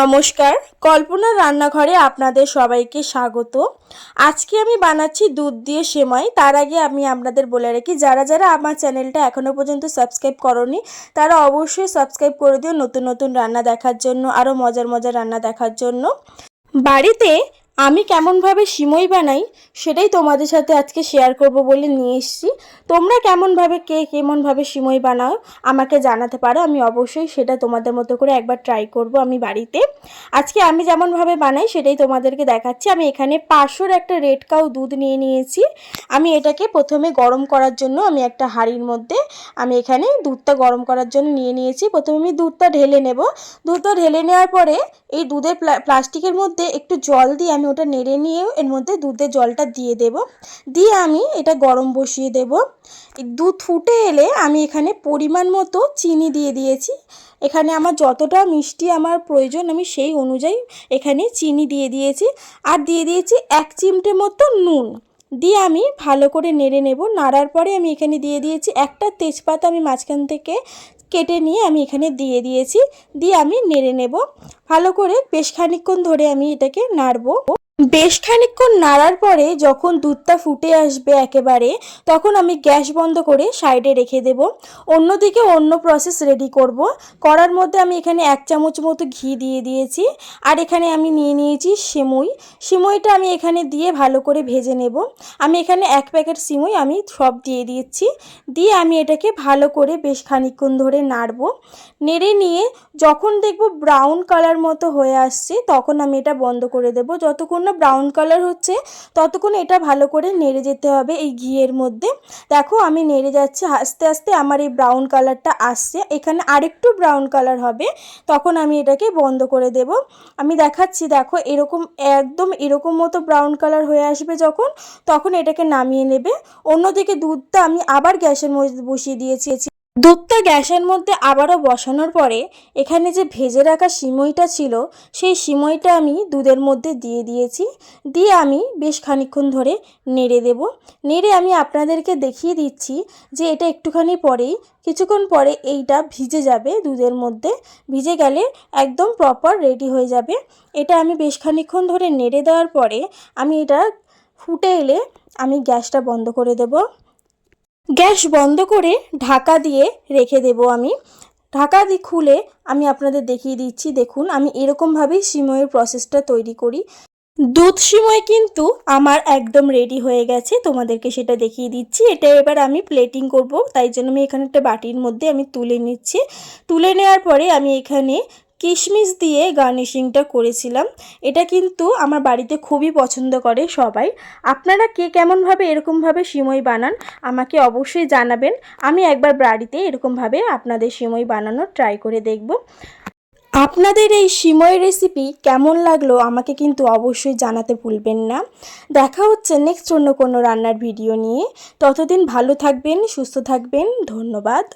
নমস্কার, কল্পনা রান্নাঘরে আপনাদের সবাইকে স্বাগত। আজকে আমি বানাচ্ছি দুধ দিয়ে সেমাই। তার আগে আমি আপনাদের বলে রাখি, যারা যারা আমার চ্যানেলটা এখনও পর্যন্ত সাবস্ক্রাইব করনি, তারা অবশ্যই সাবস্ক্রাইব করে দিও নতুন নতুন রান্না দেখার জন্য আরও মজার মজার রান্না দেখার জন্য। বাড়িতে আমি কেমনভাবে সিমই বানাই সেটাই তোমাদের সাথে আজকে শেয়ার করব বলে নিয়ে এসেছি। তোমরা কেমনভাবে কে কেমনভাবে সিমই বানাও আমাকে জানাতে পারো। আমি অবশ্যই সেটা তোমাদের মতো করে একবার ট্রাই করব আমি বাড়িতে। আজকে আমি যেমনভাবে বানাই সেটাই তোমাদেরকে দেখাচ্ছি। আমি এখানে পাঁচশোর একটা রেড কাউ দুধ নিয়ে নিয়েছি। আমি এটাকে প্রথমে গরম করার জন্য আমি একটা হাঁড়ির মধ্যে আমি এখানে দুধটা গরম করার জন্য নিয়ে নিয়েছি। প্রথমে আমি দুধটা ঢেলে নেব। দুধটা ঢেলে নেওয়ার পরে এই দুধের প্লাস্টিকের মধ্যে একটু জল দিয়ে আমি ওটা নেড়ে নিয়ে এর মধ্যে দুধের জলটা দিয়ে দেব। দিয়ে আমি এটা গরম বসিয়ে দেব। দুধ ফুটে এলে আমি এখানে পরিমাণ মতো চিনি দিয়ে দিয়েছি। এখানে আমার যতটা মিষ্টি আমার প্রয়োজন আমি সেই অনুযায়ী এখানে চিনি দিয়ে দিয়েছি। আর দিয়ে দিয়েছি এক চিমটে মতো নুন। দিয়ে আমি ভালো করে নেড়ে নেব। নাড়ার পরে আমি এখানে দিয়ে দিয়েছি একটা তেজপাতা আমি মাঝখান থেকে কেটে নিয়ে আমি এখানে দিয়ে দিয়েছি। দিয়ে আমি নেড়ে নেব। ভালো করে বেশ খানিক্ষণ ধরে আমি এটাকে নাড়বো। বেশ খানিক্ষণ নাড়ার পরে যখন দুধটা ফুটে আসবে একেবারে, তখন আমি গ্যাস বন্ধ করে সাইডে রেখে দেব। অন্যদিকে অন্য প্রসেস রেডি করব। করার মধ্যে আমি এখানে এক চামচ মতো ঘি দিয়ে দিয়েছি। আর এখানে আমি নিয়ে নিয়েছি সিমুই। সিমুইটা আমি এখানে দিয়ে ভালো করে ভেজে নেব। আমি এখানে এক প্যাকেট সিমুই আমি সব দিয়ে দিয়েছি দিয়ে আমি এটাকে ভালো করে বেশ খানিক্ষণ ধরে নাড়ব। নেড়ে নিয়ে যখন দেখব ব্রাউন কালার মতো হয়ে আসছে, তখন আমি এটা বন্ধ করে দেব। যতক্ষণ ব্রাউন কালার হচ্ছে, ততক্ষণ এটা ভালো করে নেড়ে যেতে হবে এই ঘিয়ের মধ্যে। দেখো আমি নেড়ে যাচ্ছি, আস্তে আস্তে আমার এই ব্রাউন কালারটা আসছে। এখানে আরেকটু ব্রাউন কালার হবে, তখন আমি এটাকে বন্ধ করে দেব। আমি দেখাচ্ছি, দেখো এরকম, একদম এরকম মতো ব্রাউন কালার হয়ে আসবে যখন, তখন এটাকে নামিয়ে নেবে। অন্যদিকে দুধটা আমি আবার গ্যাসের মধ্যে বসিয়ে দিয়েছি। দুধটা গ্যাসের মধ্যে আবারও বসানোর পরে এখানে যে ভেজে রাখা সিমইটা ছিল, সেই সিমইটা আমি দুধের মধ্যে দিয়ে দিয়েছি। দিয়ে আমি বেশ খানিক্ষণ ধরে নেড়ে দেব। নেড়ে আমি আপনাদেরকে দেখিয়ে দিচ্ছি যে এটা একটুখানি পরেই, কিছুক্ষণ পরে এইটা ভিজে যাবে দুধের মধ্যে। ভিজে গেলে একদম প্রপার রেডি হয়ে যাবে। এটা আমি বেশ খানিক্ষণ ধরে নেড়ে দেওয়ার পরে আমি এটা ফুটে এলে আমি গ্যাসটা বন্ধ করে দেবো। গ্যাস বন্ধ করে ঢাকা দিয়ে রেখে দেব আমি। ঢাকা দিয়ে খুলে আমি আপনাদের দেখিয়ে দিচ্ছি, দেখুন, আমি এরকমভাবেই সিময়ের প্রসেসটা তৈরি করি। দুধ সিময় কিন্তু আমার একদম রেডি হয়ে গেছে, তোমাদেরকে সেটা দেখিয়ে দিচ্ছি। এটা এবার আমি প্লেটিং করব, তাই জন্য আমি এখানে একটা বাটির মধ্যে আমি তুলে নিচ্ছি। তুলে নেওয়ার পরে আমি এখানে কিশমিশ দিয়ে গার্নিশিংটা করেছিলাম। এটা কিন্তু আমার বাড়িতে খুবই পছন্দ করে সবাই। আপনারা কে কেমনভাবে এরকমভাবে সিমই বানান আমাকে অবশ্যই জানাবেন। আমি একবার বাড়িতে এরকমভাবে আপনাদের সিমই বানানোর ট্রাই করে দেখব। আপনাদের এই সিমই রেসিপি কেমন লাগল আমাকে কিন্তু অবশ্যই জানাতে ভুলবেন না। দেখা হচ্ছে নেক্সট অন্য কোনো রান্নার ভিডিও নিয়ে। ততদিন ভালো থাকবেন, সুস্থ থাকবেন। ধন্যবাদ।